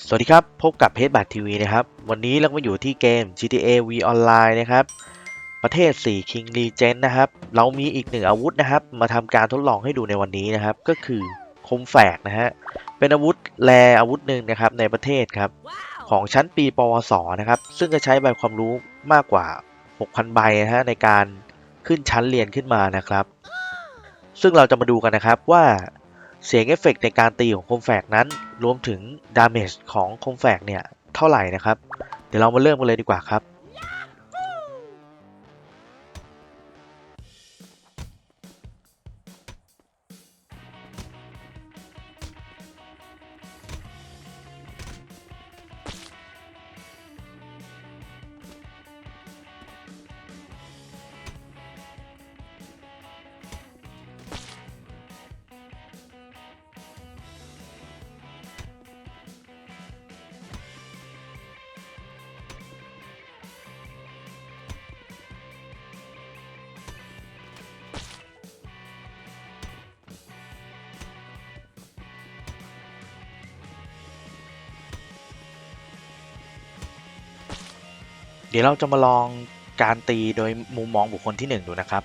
สวัสดีครับ พบกับเพจบัตทีวีนะครับ วันนี้เราก็มาอยู่ที่เกม GTA V Online นะครับ ประเทศ 4 King Legend นะครับ เรามีอีกหนึ่งอาวุธนะครับ มาทำการทดลองให้ดูในวันนี้นะครับ ก็คือคมแฝกนะฮะ เป็นอาวุธแรอาวุธหนึ่งนะครับในประเทศครับ ของชั้นปีปวสนะครับ ซึ่งจะใช้ใบความรู้มากกว่า 6,000 ใบนะฮะในการขึ้นชั้นเรียนขึ้นมานะครับ ซึ่งเราจะมาดูกันนะครับว่า เสียงเอฟเฟกต์ในการตีของคมแฝกนั้น รวมถึงดาเมจของคมแฝกเนี่ยเท่าไหร่นะครับ เดี๋ยวเรามาเริ่มกันเลยดีกว่าครับ เดี๋ยวเราจะมาลองการตีโดยมุมมองบุคคลที่หนึ่งดูนะครับ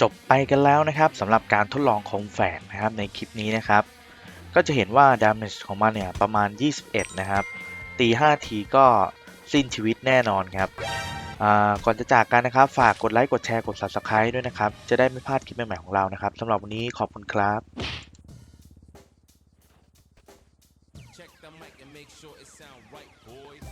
จบไปกันแล้วนะครับสำหรับการทดลองคมแฝกนะครับในคลิปนี้นะครับ ก็จะเห็นว่า damage ของมันเนี่ยประมาณ 21 นะครับ ตี 5 ทีก็สิ้นชีวิตแน่นอนครับก่อนจะจากกันนะครับ ฝากกดไลค์ กดแชร์ กด subscribe ด้วยนะครับ จะได้ไม่พลาดคลิปใหม่ๆของเรานะครับสำหรับวันนี้ขอบคุณครับ Check the mic and make sure it sound right, boys.